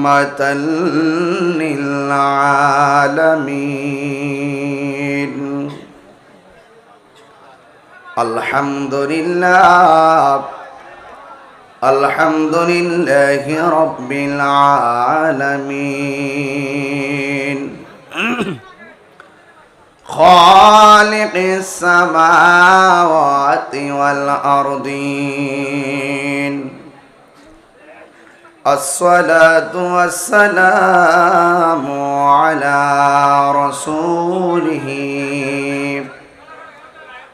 رحمة للعالمين الحمد لله الحمد لله رب العالمين خالق السماوات والأرضين الصلاة والسلام على رسوله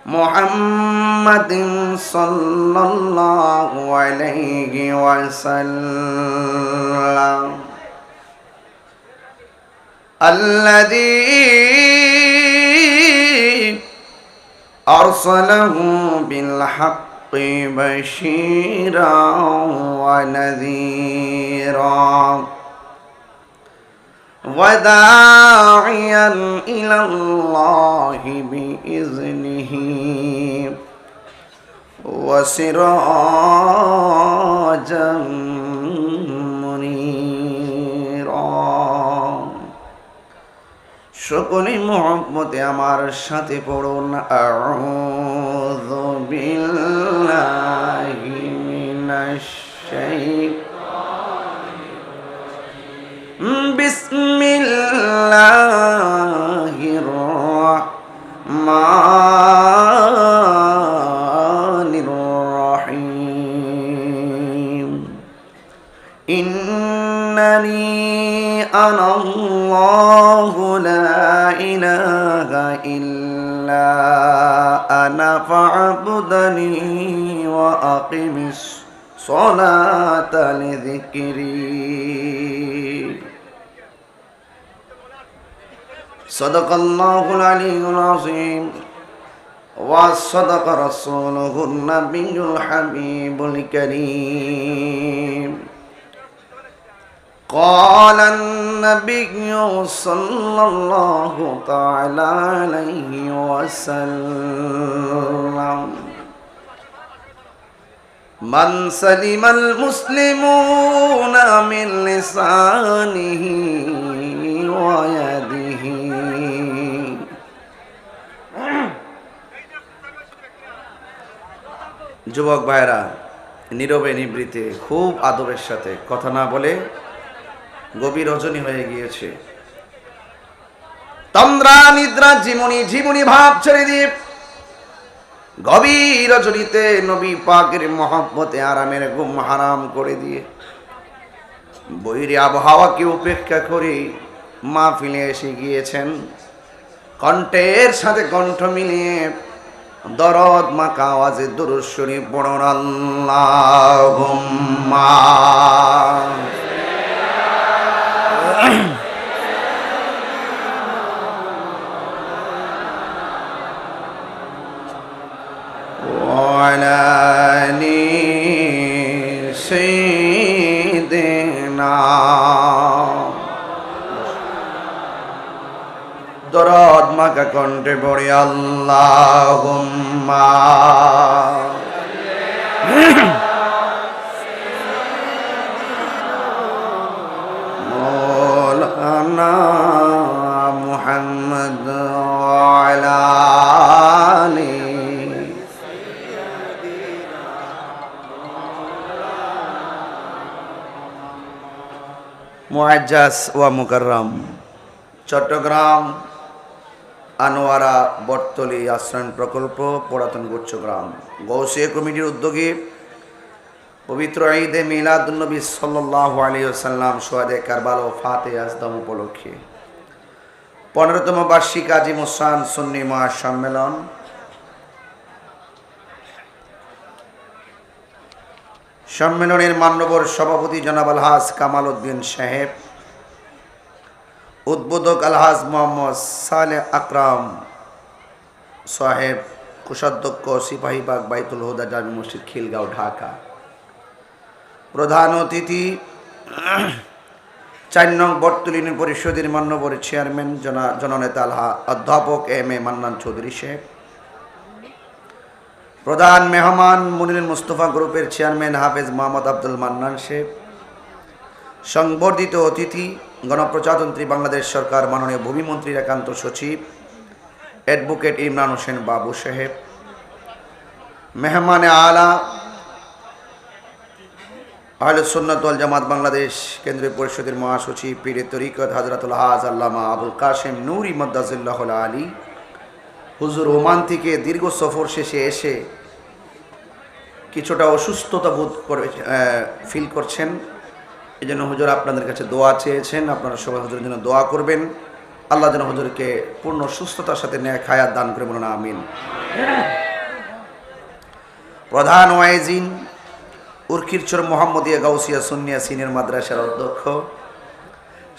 محمد صلى الله عليه وسلم. الذي أرسله بالحق بشيرا ونذيرا. وداعيا إلى الله بإذنه. وسراجا সকলে মহব্বতে আমার সাথে পড়ুন। আউযু বিল্লাহি বিসমিল্লাহির রহমানির রহিম ইন্নানি আনাল্লাহ الله لا إله إلا أنا فاعبدني وأقم الصلاة لذكري صدق الله العلي العظيم وصدق رسوله النبي الحبيب الكريم قال النبي صلى الله تعالى عليه وسلم من سلم المسلمون من لسانه ويده যুবক ভাইরা নীরবে নিবৃতে খুব আদবের সাথে কথা না বলে গভীর রজনী হয়ে গিয়েছে। তন্দ্রা, নিদ্রা জীবনী জীবনী ভাব ছেড়ে দিয়ে গভীর রজনীতে নবী পাকের মহব্বতে আরামের গুম হারাম করে দিয়ে বৈরী আবহাওয়াকে উপেক্ষা করে মা ফিলে এসে গিয়েছেন। কণ্ঠের সাথে কণ্ঠ মিলিয়ে দরদ মাকা আওয়াজে দুরুশ্বরী পড়ন। আল্লাহ وعلى آل سيدنا দরদ মাকা কণ্ঠে পড়ে আল্লাহুম্মা مولانا محمد وعلى آله মুআজ্জাজ ওয়া মুকাররম চট্টগ্রাম আনোয়ারা বটতলি আশ্রয়ণ প্রকল্প পুরাতন গুচ্ছগ্রাম গৌসিয়া কমিটির উদ্যোগে পবিত্র ঈদে মিলাদুলনবী সাল্লাহ আলী সাল্লাম সোয়াদে কারবাল ও ফাতে আজদম উপলক্ষে পনেরোতম বার্ষিক আজি মুসান সুন্নি মহাসম্মেলন। সম্মেলনের মান্যবর সভাপতি জনাব আলহাজ কামাল উদ্দিন সাহেব, উদ্বোধক আলহাজ মোহাম্মদ সালে আকরাম সাহেব, কোষাধ্যক্ষ সিপাহীবাগ বাইতুল হুদা জামি মসজিদ খিলগাঁও, ঢাকা। প্রধান অতিথি চার নং বর্তলিনী পরিষদের মান্যবর চেয়ারম্যান জনা, জননেতা আলহা, অধ্যাপক এম এ মান্নান চৌধুরী শেখ প্রধান মেহমান মুনির মুস্তফা গ্রুপের চেয়ারম্যান হাফেজ মোহাম্মদ আব্দুল মান্নান শেখ সংবর্ধিত অতিথি গণপ্রজাতন্ত্রী বাংলাদেশ সরকার মাননীয় ভূমিমন্ত্রীর একান্ত সচিব, অ্যাডভোকেট ইমরান হোসেন বাবু সাহেব। মেহমানে আলা আহলে সুন্নাত ওয়াল জামাত বাংলাদেশ কেন্দ্রীয় পরিষদের মহাসচিব পীরে তরিকত হজরতুল হাজ আল্লামা আবুল কাশেম নুরি মদ্দাজুল্লাহ আলী। হুজুর ওমান থেকে দীর্ঘ সফর শেষে এসে কিছুটা অসুস্থতা বোধ করে ফিল করছেন। এই জন্য হুজুর আপনাদের কাছে দোয়া চেয়েছেন। আপনারা সবাই হুজুরের জন্য দোয়া করবেন। আল্লাহ যেন হুজুরকে পূর্ণ সুস্থতার সাথে ন্যায় খায়াত দান করে বলুন, আমিন। প্রধান ওয়াইজিন উর্কিরচর মোহাম্মদিয়া গাউসিয়া সুন্নিয়া সিনিয়র মাদ্রাসার অধ্যক্ষ।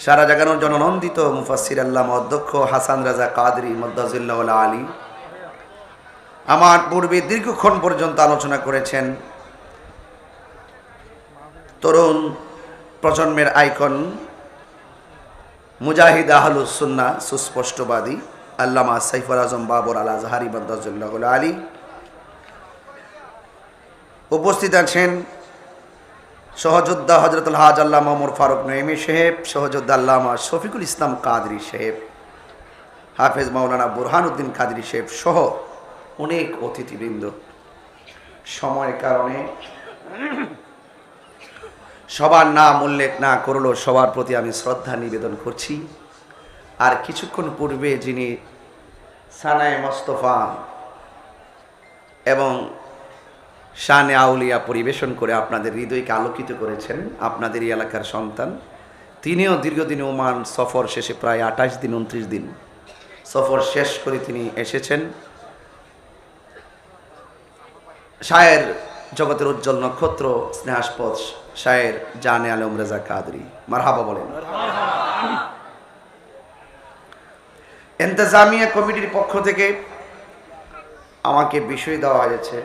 সারা জাগানোর জননন্দিত মুফাসির আল্লাহ অধ্যক্ষ হাসান রাজা কাদরি মদ্দাজুল্লাহ আলী। আমার পূর্বে দীর্ঘক্ষণ পর্যন্ত আলোচনা করেছেন তরুণ প্রজন্মের আইকন মুজাহিদ আহলুসুন্না সুস্পষ্টবাদী আল্লামা সাইফুল আজম বাবর আল আজহারি মদ্দাজুল্লাহ আলী। উপস্থিত আছেন সহযোদ্ধা হজরতুল হাজ আল্লাহ মামুর ফারুক নঈমি সাহেব, সহযোদ্ধা আল্লামা শফিকুল ইসলাম কাদরি সাহেব, হাফেজ মাওলানা বুরহানুদ্দিন কাদরি সাহেব সহ অনেক অতিথিবৃন্দ। সময়ের কারণে সবার নাম উল্লেখ না করলেও সবার প্রতি আমি শ্রদ্ধা নিবেদন করছি। আর কিছুক্ষণ পূর্বে যিনি সানায় মোস্তফা এবং শানে আউলিয়া পরিবেশন করে আপনাদের হৃদয়কে আলোকিত করেছেন আপনাদের এই এলাকার সন্তান। তিনিও দীর্ঘদিন ওমান সফর শেষে প্রায় আঠাশ দিন, উনত্রিশ দিন সফর শেষ করে তিনি এসেছেন। শায়ের জগতের উজ্জ্বল নক্ষত্র, স্নেহাস্পদ শায়ের জানে আলম রেজা কাদরি। মারহাবা বলেন। এন্তেজামিয়া কমিটির পক্ষ থেকে আমাকে বিষয় দেওয়া হয়েছে।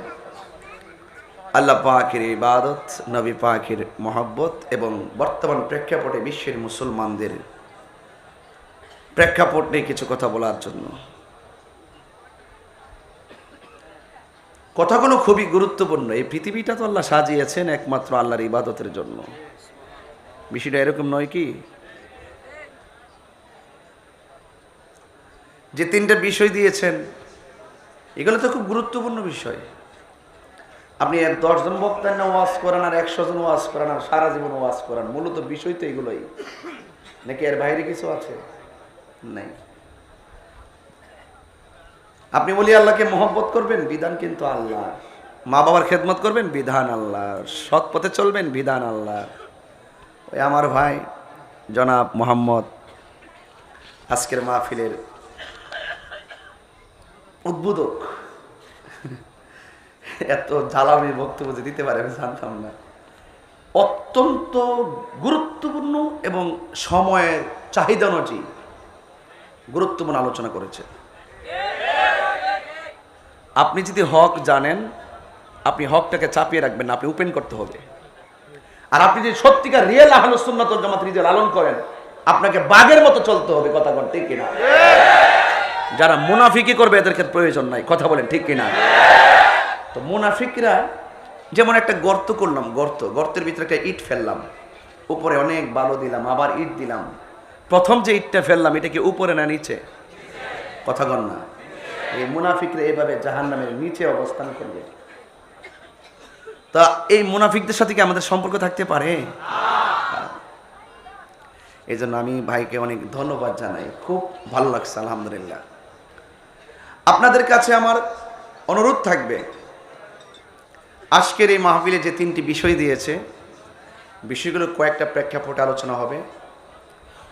আল্লাহ পাকের ইবাদত, নবী পাকের মহব্বত এবং বর্তমান প্রেক্ষাপটে বিশ্বের মুসলমানদের প্রেক্ষাপট নিয়ে কিছু কথা বলার জন্য। কথাগুলো খুবই গুরুত্বপূর্ণ। এই পৃথিবীটা তো আল্লাহ সাজিয়েছেন একমাত্র আল্লাহর ইবাদতের জন্য। বিষয়টা এরকম নয় কি? যে তিনটা বিষয় দিয়েছেন, এগুলো তো খুব গুরুত্বপূর্ণ বিষয়। আপনি এক দশজন বক্তার না ওয়াজ করান আর একশো জন ওয়াজ করান আর সারা জীবন ওয়াজ করান, মূলত বিষয় তো এগুলোই। নাকি এর বাইরে কিছু আছে? নাই। আপনি বলি আল্লাহকে মহব্বত করবেন, বিধান কিন্তু আল্লাহ। মা বাবার খেদমত করবেন, বিধান আল্লাহ। সৎ পথে চলবেন, বিধান আল্লাহ। ওই আমার ভাই, জনাব মোহাম্মদ আজকের মাহফিলের উদ্বোধক। এত জ্বালামি বক্তব্য যে দিতে পারে আমি জানতাম না। অত্যন্ত গুরুত্বপূর্ণ এবং সময়ের চাহিদা অনুযায়ী গুরুত্বপূর্ণ আলোচনা করেছে। আপনি যদি হক জানেন, আপনি হকটাকে চাপিয়ে রাখবেন আপনি ওপেন করতে হবে। আর আপনি যদি সত্যিকার রিয়েল আহল সুন্নাতুল জামাত নিজের লালন করেন, আপনাকে বাঘের মতো চলতে হবে, কথা বলেন ঠিক কিনা? যারা মুনাফিকি করবে, এদের ক্ষেত্রে প্রয়োজন নাই, কথা বলেন ঠিক কিনা? তো মুনাফিকরা যেমন একটা গর্ত করলাম, গর্ত, গর্তের ভিতরে একটা ইট ফেললাম, উপরে অনেক বালু দিলাম, আবার ইট দিলাম। প্রথম যে ইটটা ফেললাম এটাকে উপরে না নিচে? কথা কন না। এই মুনাফিকরা এভাবে জাহান নামের নিচে অবস্থান করবে। তা এই মুনাফিকদের সাথে কি আমাদের সম্পর্ক থাকতে পারে? এই জন্য আমি ভাইকে অনেক ধন্যবাদ জানাই। খুব ভালো লাগছে, আলহামদুলিল্লাহ। আপনাদের কাছে আমার অনুরোধ থাকবে আজকের এই মাহফিলে যে তিনটি বিষয় দিয়েছে বিষয়গুলো কয়েকটা প্রেক্ষাপটে আলোচনা হবে।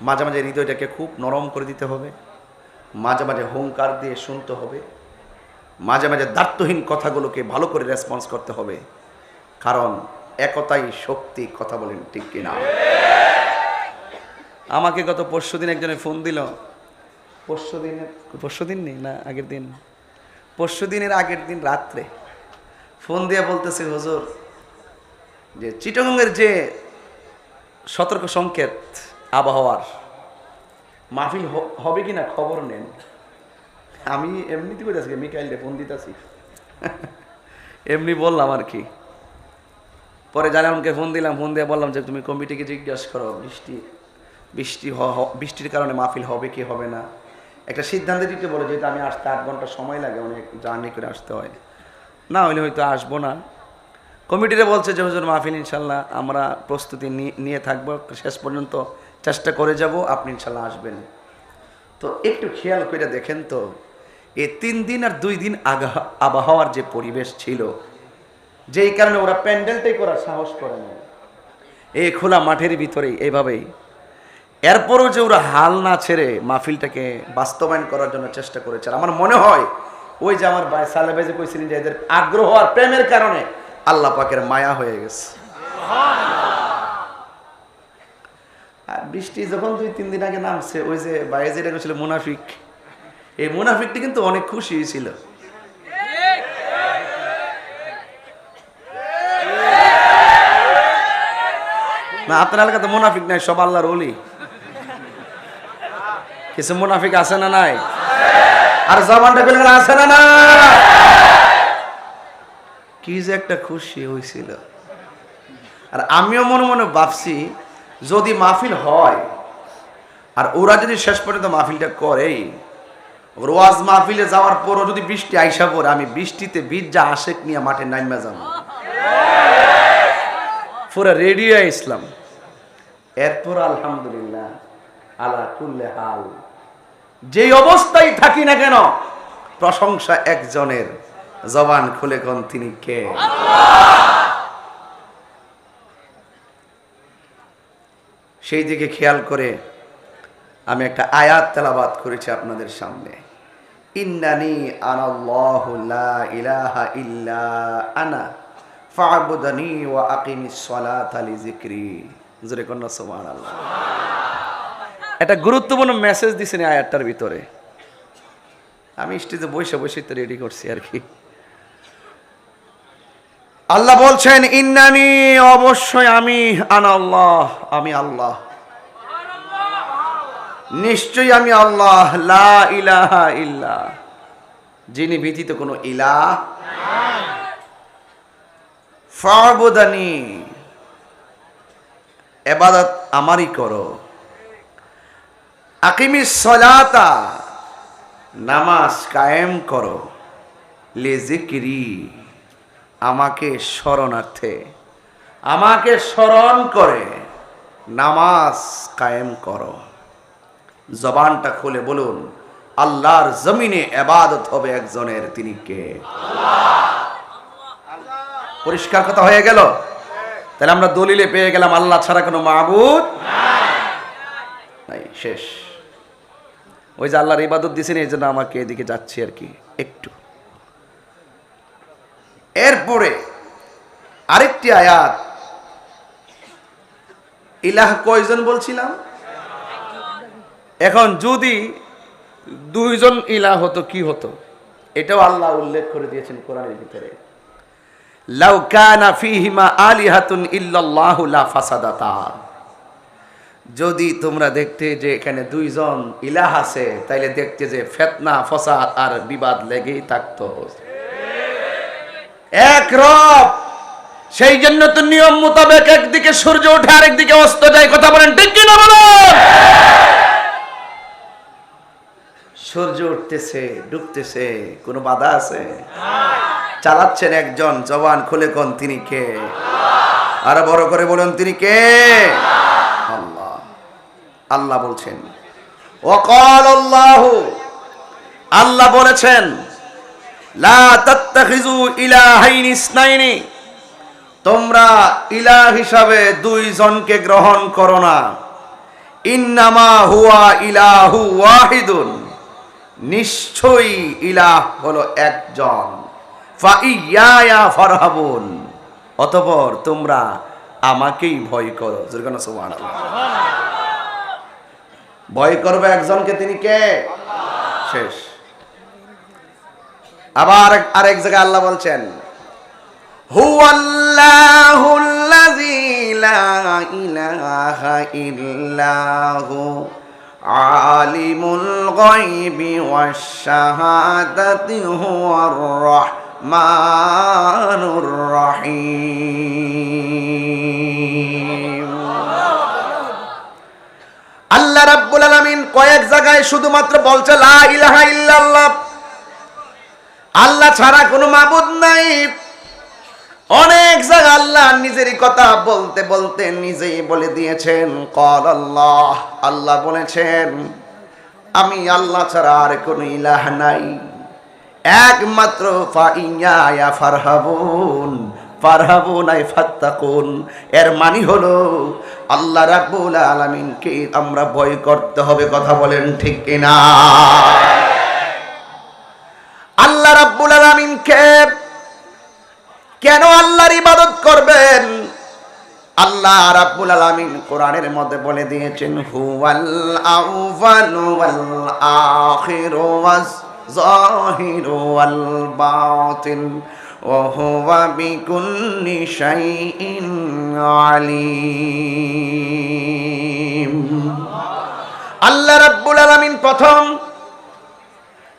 মাঝে মাঝে হৃদয়টাকে খুব নরম করে দিতে হবে। মাঝে মাঝে হুঙ্কার দিয়ে শুনতে হবে। মাঝে মাঝে দার্থহীন কথাগুলোকে ভালো করে রেসপন্স করতে হবে। কারণ একতাই শক্তি, কথা বলেন ঠিক কিনা? আমাকে গত পরশু দিন একজনে ফোন দিল। পরশু দিনের, পরশু দিন নেই না, আগের দিন? পরশু দিনের আগের দিন রাত্রে। ফোন দিয়ে বলতেছে, হুজুর, যে চিটগঙ্গের যে সতর্ক সংকেত আবহাওয়ার মাহফিল হবে কিনা খবর নেন। আমি এমনিতে করে আজকে মিকাইলে ফোন দিতেছি। এমনি বললাম আর কি। পরে যারা জালামকে ফোন দিলাম, ফোন দিয়ে বললাম যে, তুমি কমিটিকে জিজ্ঞাসা করো, বৃষ্টি বৃষ্টি বৃষ্টির কারণে মাহফিল হবে কি হবে না? একটা সিদ্ধান্ত দিতে বলে, যেহেতু আমি আসতে আট ঘণ্টা সময় লাগে, অনেক জার্নি করে আসতে হয়। না হলে হয়তো আসব না। কমিটিরা বলছে যে, হুজুর, মাহফিল ইনশাল্লাহ আমরা প্রস্তুতি নিয়ে থাকব, শেষ পর্যন্ত চেষ্টা করে যাব, আপনি ইনশাল্লাহ আসবেন। তো একটু খেয়াল করে দেখেন তো এই তিন দিন আর দুই দিন আগা, আবহাওয়ার যে পরিবেশ ছিল, যেই কারণে ওরা প্যান্ডেলটাই করার সাহস করে না এই খোলা মাঠের ভিতরেই এইভাবেই এরপরও যে ওরা হাল না ছেড়ে মাহফিলটাকে বাস্তবায়ন করার জন্য চেষ্টা করেছে আমার মনে হয় ওই যে আমার ভাই সালে ভাই যে কইছিলেন যে এদের আগ্রহ আর প্রেমের কারণে আল্লাহ পাকের মায়া হয়ে গেছে। আর বৃষ্টি যখন দুই, তিন দিন আগে নামছে, ওই যে বাইরে যেটা ছিল মুনাফিক, এই মুনাফিকটি কিন্তু অনেক খুশি ছিল না, আপনার এলাকাতে মুনাফিক নাই, সব আল্লাহর ওলি। কিছু মুনাফিক আছে না নাই? আর জবানটা পেলে আছে না না? কি যে একটা খুশি হয়েছিল আর আমিও মনে মনে ভাবছি, যদি মাহফিল হয়, আর ওরা যদি শেষ পর্যন্ত মাহফিলটা করেই রোয়াজ মাহফিলে যাওয়ার পরও যদি বৃষ্টি আইসা পড়ে, আমি বৃষ্টিতে বীরজা আশেক নিয়ে মাঠে নাইমা যাব। পুরো রেডিও ইসলাম এরপর আলহামদুলিল্লাহ, আলা কুল্লে হাল। যেই অবস্থায় থাকি না কেন, প্রশংসা একজনের, জবান খুলে কোন তিনি কে? সেই দিকে খেয়াল করে আমি একটা আয়াত তেলাবাদ করেছি আপনাদের সামনে। ইন্নানি ইলাহা ইল্লা আনা একটা গুরুত্বপূর্ণ মেসেজ এই আয়াতটার ভিতরে। আমি স্টেজে বসে বসে তো রেডি করছি আর কি। আল্লাহ বলছেন, ইন্নানি, অবশ্যই আমি আনাল্লাহ আমি আল্লাহ। নিশ্চয়ই আমি আল্লাহ, লা ইলাহা ইল্লা। যিনি ব্যতীত কোনো ইলাহ ফাবুদানি, এবাদত আমারই করো। আকিমি সলাতা নামাজ কায়েম করো লেজিকিরি আমাকে স্মরণার্থে আমাকে স্মরণ করে নামাজ কায়েম করো। জবানটা খুলে বলুন আল্লাহর জমিনে এবাদত হবে একজনের তিনি কে? পরিষ্কার কথা হয়ে গেল? তাহলে আমরা দলিলে পেয়ে গেলাম আল্লাহ ছাড়া কোনো মাহবুদ নাই শেষ। ওই যে আল্লাহর ইবাদত দিছেন এই জন্য আমাকে এদিকে যাচ্ছি আর কি, একটু। এরপরে আরেকটি আয়াত। ইলাহ কয়জন বলছিলাম? এখন যদি দুইজন ইলাহ হতো, কি হতো? এটাও আল্লাহ উল্লেখ করে দিয়েছেন কোরআনের ভিতরে। লাউ কানা ফিহিমা আলিহাতুন ইল্লাল্লাহু লা ফাসাদাতা। যদি তোমরা দেখতে যে এখানে দুইজন ইলাহ আছে, তাইলে দেখতে যে ফেতনা, ফসাদ আর বিবাদ লেগেই থাকতো। এক রব! সেই জন্য তো নিয়ম মোতাবেক একদিকে সূর্য ওঠে, আরেকদিকে অস্ত যায়। কথা বলেন ঠিক কিনা বলুন? সূর্য উঠতেছে, ডুবতেছে, কোনো বাধা আছে? চালাচ্ছেন একজন, জবান খুলে কোন, তিনি কে? আর বড় করে বলুন, তিনি কে? আল্লাহ। আল্লাহ বলছেন। ওয়াকাল আল্লাহ আল্লাহ বলেছেন, লা তাত্তাখিজু ইলাহাইন ইসনাইনি, তোমরা ইলাহ হিসাবে দুইজনকে গ্রহণ করো না। ইন্নামা হুয়া ইলাহু ওয়াহিদুন, নিশ্চয়ই ইলাহ হলো একজন। ফাইয়ায়া ফারহাবুন, অতপর তোমরা আমাকেই ভয় করো। সুবহানাল্লাহ। ভয় করবে একজনকে তিনি কে? শেষ। আবার আরেক জায়গায় আল্লাহ বলছেন আলিমুল গায়বি রহিম। আল্লাহ রাব্বুল আলামিন কয়েক জায়গায় শুধুমাত্র বলছে, লা ইলাহা ইল্লাল্লাহ। আল্লাহ ছাড়া কোনো মাবুদ নাই। অনেক জায়গা আল্লাহ নিজেরই কথা বলতে বলতে নিজেই বলে দিয়েছেন, কল আল্লাহ। আল্লাহ বলেছেন, আমি আল্লাহ ছাড়া আর কোনো ইলাহ নাই। একমাত্র ফাইয়া ফারহাবুন। এর মানি হলো, আল্লাহ আমরা ভয় করতে হবে কথা বলেন ঠিক কিনা? আল্লাহ কেন আল্লাহর ইবাদত করবেন? আল্লাহ রাব্বুল আলামিন কোরআনের মধ্যে বলে দিয়েছেন, হুয়াল আউয়াল ওয়াল আখির ওয়াজ জাহির ওয়াল বাতিন ওয়া হুয়া বিকুল্লি শাইইন আল্লাহ রাব্বুল আলামিন প্রথম,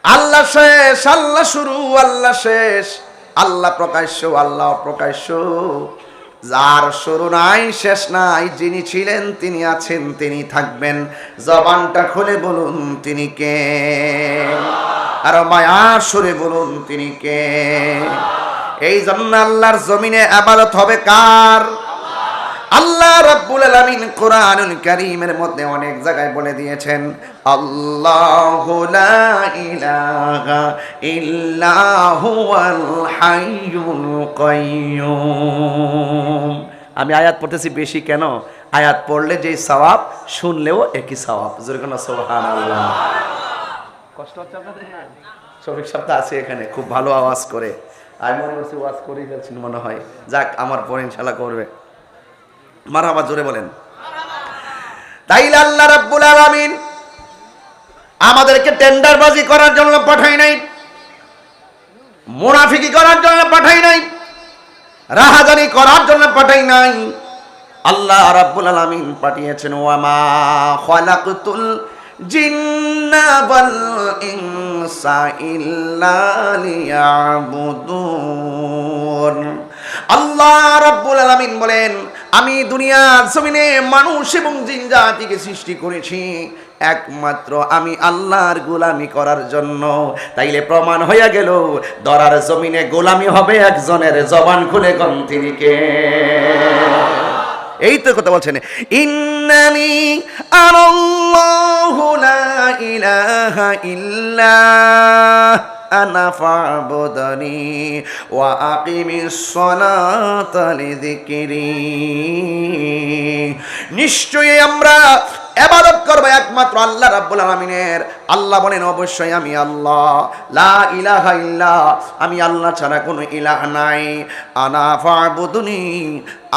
আল্লাহ শেষ, আল্লাহ শুরু, আল্লাহ শেষ, আল্লাহ প্রকাশ্য আল্লাহ প্রকাশ্য যার শুরু নাই, শেষ নাই, যিনি ছিলেন, তিনি আছেন, তিনি থাকবেন। জবানটা খুলে বলুন, তিনি কে? আর মায়ার সুরে বলুন, তিনি কে? এই জন্য আল্লাহর জমিনে আবাদত হবে কার? আল্লাহ রাব্বুল আলামিন কোরআনুল কারীমের মধ্যে অনেক জায়গায় বলে দিয়েছেন, আল্লাহু লা ইলাহা ইল্লা হুয়াল হাইয়ুল কাইয়্যুম আমি আয়াত পড়তেছি বেশি কেন? আয়াত পড়লে যেই সওয়াব, শুনলেও একই সওয়াব। যেরকম সুবহানাল্লাহ। কষ্ট হচ্ছে আপনাদের শফিক সপ্তাহ আছে এখানে, খুব ভালো আওয়াজ করে। আমি মনে করছি ওয়াজ করেই ফেলছেন মনে হয়। যাক, আমার পরে ইনশাল্লাহ করবে। মারহাবা জোরে বলেন। তাইলে আল্লাহ রাব্বুল আলামিন আমাদেরকে টেন্ডারবাজি করার জন্য পাঠাই নাই, মুনাফিকি করার জন্য পাঠাই নাই, রাহাজানি করার জন্য পাঠাই নাই। আল্লাহ রাব্বুল আলামিন পাঠিয়েছেন ওয়ামা খালাকতুল বলেন, আমি দুনিয়ার জমিনে মানুষ এবং জিন জাতিকে সৃষ্টি করেছি। একমাত্র আমি আল্লাহর গোলামি করার জন্য। তাইলে প্রমাণ হইয়া গেল, দরার জমিনে গোলামি হবে একজনের জবান খুলে কোন তিনি কে? এই তো কথা বলছেন। ইন্নানি আনাল্লাহু লা ইলাহা ইল্লা আনা ফাবুদনি ওয়া আকিমিস সালাতা লিযিকরি। নিশ্চয়ই আমরা এবাদত করব একমাত্র আল্লাহ রাব্বুল আলামিনের। আল্লাহ বলেন, অবশ্যই আমি আল্লাহ। লা ইলাহা ইল্লা, আমি আল্লাহ ছাড়া কোনো ইলাহ নাই। আনা ফাবুদনি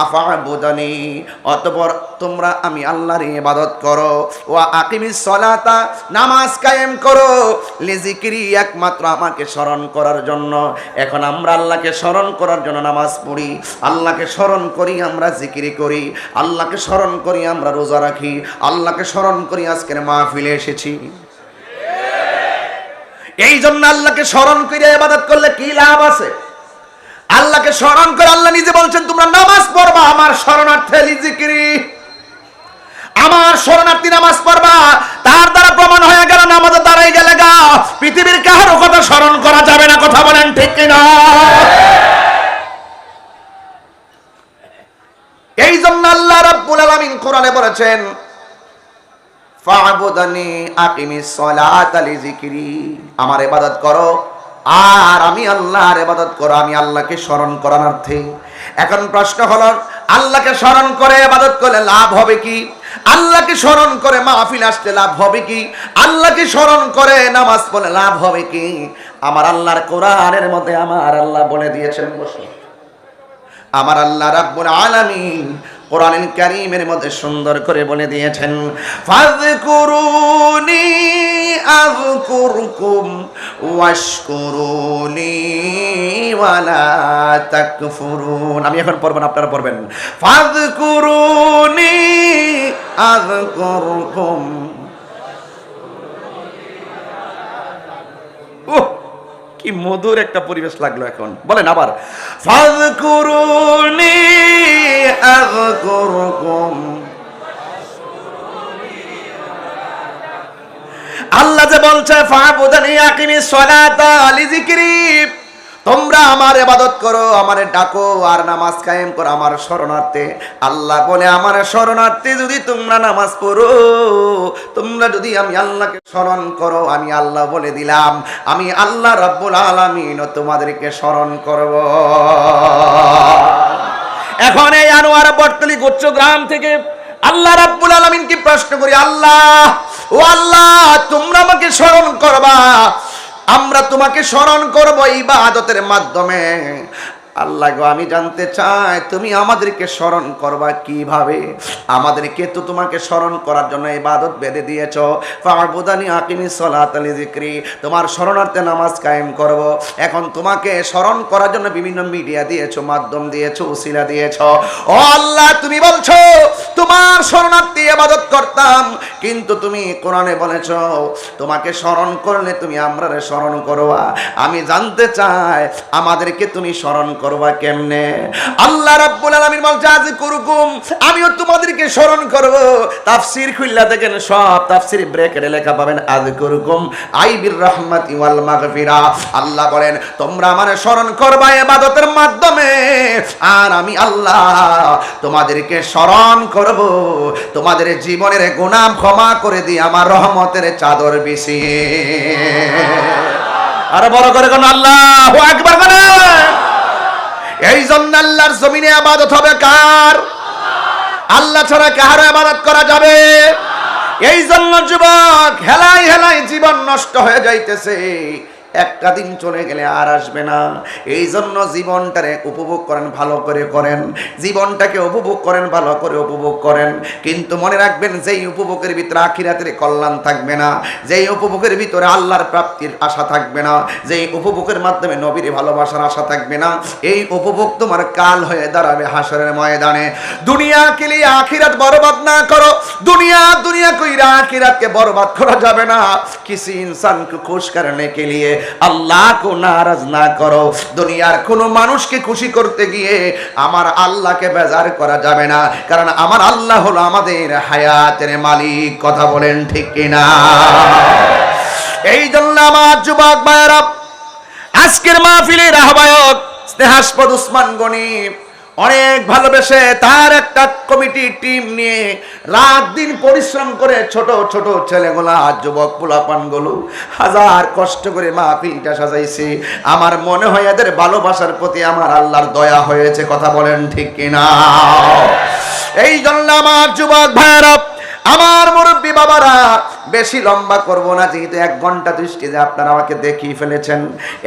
আফাবুদানি, অতপর তোমরা আমি আল্লাহর ইবাদত করো। ও আকিমিস সলাতা, নামাজ কায়েম করো। লিজিকিরি একমাত্র আমাকে স্মরণ করার জন্য। এখন আমরা আল্লাহকে স্মরণ করার জন্য নামাজ পড়ি। আল্লাহকে স্মরণ করি আমরা জিকিরি করি। আল্লাহকে স্মরণ করি আমরা রোজা রাখি। আল্লাহকে স্মরণ করি আজকের মাহফিলে এসেছি। এই জন্য আল্লাহকে স্মরণ করে ইবাদত করলে কি লাভ আছে? আল্লাহকে স্মরণ করে আল্লাহ নিজে বলছেন, তোমরা নামাজ পড়বা, আমার শরণার্থে লিজিকিরি আমার শরণার্থী নামাজ পড়বা। তার দ্বারা প্রমাণ হয়ে গেল নামাজে দাঁড়াই গেলে গা। পৃথিবীর কাহারও কথা স্মরণ করা যাবে না, কথা বলেন ঠিক কিনা? এই জন্য আল্লাহ রাব্বুল আলামিন কোরআনে বলেছেন, ফাবুদানি আকিমিস সালাতা লিজিকরি আমার ইবাদত করো। আর আমি আল্লাহর এবাদত করো, আমি আল্লাহকে স্মরণ করার অর্থে এখন প্রশ্ন হলো, আল্লাহকে স্মরণ করে এবাদত করলে লাভ হবে কি? আল্লাহকে স্মরণ করে মাহফিল আসতে লাভ হবে কি? আল্লাহকে স্মরণ করে নামাজ পড়লে লাভ হবে কি? আমার আল্লাহর কোরআনের মধ্যে আমার আল্লাহ বলে দিয়েছেন বসে। আমার আল্লাহ রাব্বুল আলামিন কোরআন কারীমের মধ্যে সুন্দর করে বলে দিয়েছেন, ফাযকুরুনি আযকুরকুম ওয়াশকুরুনি ওয়ালা তাকফুরুন। আমি এখন পড়ব না, আপনারা পড়বেন। ফাযকুরুনি আযকুরকুম কি মধুর একটা পরিবেশ লাগল এখন। বলেন আবার আল্লাহ যে বলছে, ফাবুদানি সলাত আলি লিজিকরি তোমরা আমার এবাদত করো, আমারে ডাকো আর নামাজ কায়েম করো আমার শরণার্থে। আল্লাহ বলে, আমার শরণার্থে যদি তোমরা নামাজ পড়ো, তোমরা যদি আমি আল্লাহকে স্মরণ করো, আমি আল্লাহ বলে দিলাম, আমি আল্লাহ রাব্বুল আলামিন তোমাদেরকে স্মরণ করব। এখন এই আনোয়ার বর্তলি গোচ্ছ গ্রাম থেকে আল্লাহ রাব্বুল আলামিন কি প্রশ্ন করি, আল্লাহ, ও আল্লাহ, তোমরা আমাকে স্মরণ করবা আমরা তোমাকে স্মরণ করব ইবাদতের মাধ্যমে। আল্লাহ গো, আমি জানতে চাই, তুমি আমাদেরকে স্মরণ করবা কীভাবে? আমাদেরকে তো তোমাকে স্মরণ করার জন্য ইবাদত বেঁধে দিয়েছ। ফাবুদানি আকিমি সলাত আলি জিক্রি তোমার শরণার্থে নামাজ কায়েম করব। এখন তোমাকে স্মরণ করার জন্য বিভিন্ন মিডিয়া দিয়েছ, মাধ্যম দিয়েছ, উসিলা দিয়েছ। ও আল্লাহ, তুমি বলছো তোমার শরণার্থী ইবাদত করতাম। কিন্তু তুমি কোরআনে বলেছ, তোমাকে স্মরণ করলে তুমি আমরা স্মরণ করবা। আমি জানতে চাই, আমাদেরকে তুমি স্মরণ করবা কেমনে? আল্লাহ রাব্বুল আলামিন বলছে আজ কুরকুম আমিও তোমাদেরকে স্মরণ করব। তাফসীর খুললা দেখেন সব তাফসীর ব্রেকেটে লেখা পাবেন আজ কুরকুম আইবির রহমাতি ওয়াল মাগফিরা। আল্লাহ বলেন, তোমরা আমার স্মরণ করবা ইবাদতের মাধ্যমে। আর আমি আল্লাহ তোমাদেরকে স্মরণ করব তোমাদের জীবনের গুনাহ ক্ষমা করে দিয়ে আমার রহমতের চাদর বিছিয়ে। আরে বড় করে কোন আল্লাহ একবার করে এই জন্য আল্লাহর জমিনে আবাদত হবে কার? আল্লাহ ছাড়া কাহারও আবাদত করা যাবে? এই জন্য যুবক, হেলাই হেলাই জীবন নষ্ট হয়ে যাইতেছে। একটা দিন চলে গেলে আর আসবে না। এই জন্য জীবনটারে উপভোগ করেন, ভালো করে করেন। জীবনটাকে উপভোগ করেন, ভালো করে উপভোগ করেন। কিন্তু মনে রাখবেন, যেই উপভোগের ভিতরে আখিরাতের কল্যাণ থাকবে না, যেই উপভোগের ভিতরে আল্লাহর প্রাপ্তির আশা থাকবে না, যেই উপভোগের মাধ্যমে নবীর ভালোবাসার আশা থাকবে না, এই উপভোগ তোমার কাল হয়ে দাঁড়াবে হাসরের ময়দানে। দুনিয়া কিলি আখিরাত বরবাদ না করো। দুনিয়া দুনিয়া কইরা আখিরাতকে বরবাদ করা যাবে না। কিছু ইনসানকে খুশ করনে কে লিয়ে আল্লাহকে নারাজ না করো। দুনিয়ার কোনো মানুষকে খুশি করতে গিয়ে আমার আল্লাহকে বেজার করা যাবে না। কারণ আমার আল্লাহ হলো আমাদের হায়াতের মালিক। কথা বলেন ঠিক কিনা? এই জন্য আমার যুবক ভাইয়েরা, আজকের মাহফিলের আহ্বায়ক স্নেহাস্পদ উসমান গনিব অনেক ভালোবেসে তার একটা কমিটি টিম নিয়ে রাত দিন পরিশ্রম করে ছোট ছোট ছেলেগুলা যুবক পোলাপান পোলাপানগুলো হাজার কষ্ট করে মাহফিলটা সাজাইছে। আমার মনে হয় এদের ভালোবাসার প্রতি আমার আল্লাহর দয়া হয়েছে কথা বলেন ঠিক কিনা? এই জন্য আমার যুবক ভাইয়েরা আমার মুরব্বী বাবারা বেশি লম্বা করব না, যেহেতু এক ঘণ্টা দৃষ্টিতে আপনারা আমাকে দেখিয়ে ফেলেছেন।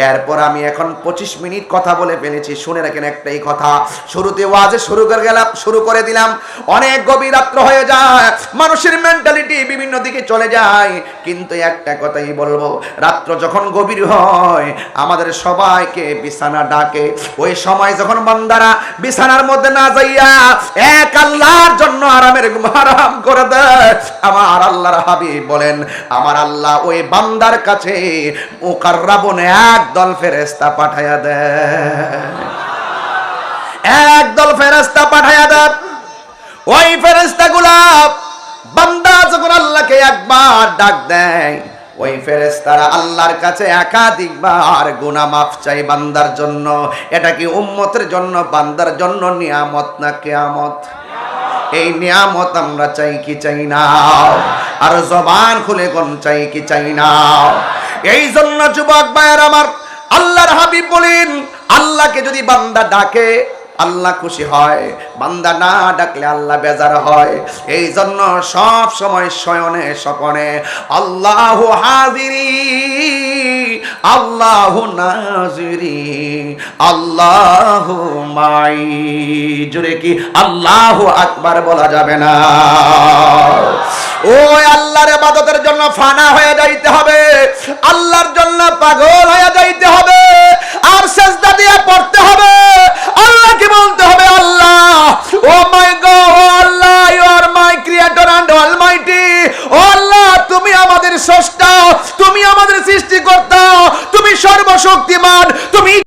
এরপর আমি এখন পঁচিশ মিনিট কথা বলে ফেলেছি, শুনে রাখেন একটাই কথা। শুরুতে ওয়াজে শুরু করে গেলাম, শুরু করে দিলাম। অনেক গভীর রাত্র হয়ে যায়, মানুষের মেন্টালিটি বিভিন্ন দিকে চলে যায়। কিন্তু একটা কথাই বলব, রাত্র যখন গভীর হয়, আমাদের সবাইকে বিছানা ডাকে। ওই সময় যখন বান্দারা বিছানার মধ্যে না যাইয়া এক আল্লাহর জন্য আরামের হারাম করে দেয়, আমার আল্লাহর হাবিব বলেন, আমার আল্লাহ ওই বান্দার কাছে মুকাররাবনে একদল ফেরেশতা পাঠায়া দেয় একদল ফেরেশতা পাঠায়া দেয় ওই ফেরেশতাগুলা বান্দা যখন আল্লাহকে একবার ডাক দেয়, ওই ফেরেশতারা আল্লাহর কাছে একাধিকবার গুনাহ মাফ চাই বান্দার জন্য। এটা কি উম্মতের জন্য, বান্দার জন্য নিয়ামত না কেয়ামত? এই নিয়ামত আমরা চাই কি চাই না? আর জবান খুলে কোন চাই কি চাই না? এই জন্য যুবক ভাইয়ের আমার আল্লাহর হাবিব বলেন, আল্লাহকে যদি বান্দা ডাকে, আল্লাহ খুশি হয়। বান্দা না ডাকলে আল্লাহ বেজার হয়। এই জন্য সব সময় শয়নে স্বপনে আল্লাহ হাজিরি আল্লাহ নাজিরি, আল্লাহ মাই। জুড়ে কি আল্লাহ আকবার বলা যাবে না। ও আল্লাহর ইবাদতের জন্য ফানা হয়ে যাইতে হবে, আল্লাহর জন্য পাগল হয়ে যাইতে হবে, আর সেজদা দিয়ে পড়তে হবে। আল্লাহকে বলতে হবে, Allah, O my God O Allah you are my creator and almighty O Allah, তুমি আমাদের স্রষ্টা। তুমি আমাদের সৃষ্টিকর্তা তুমি সর্বশক্তিমান তুমি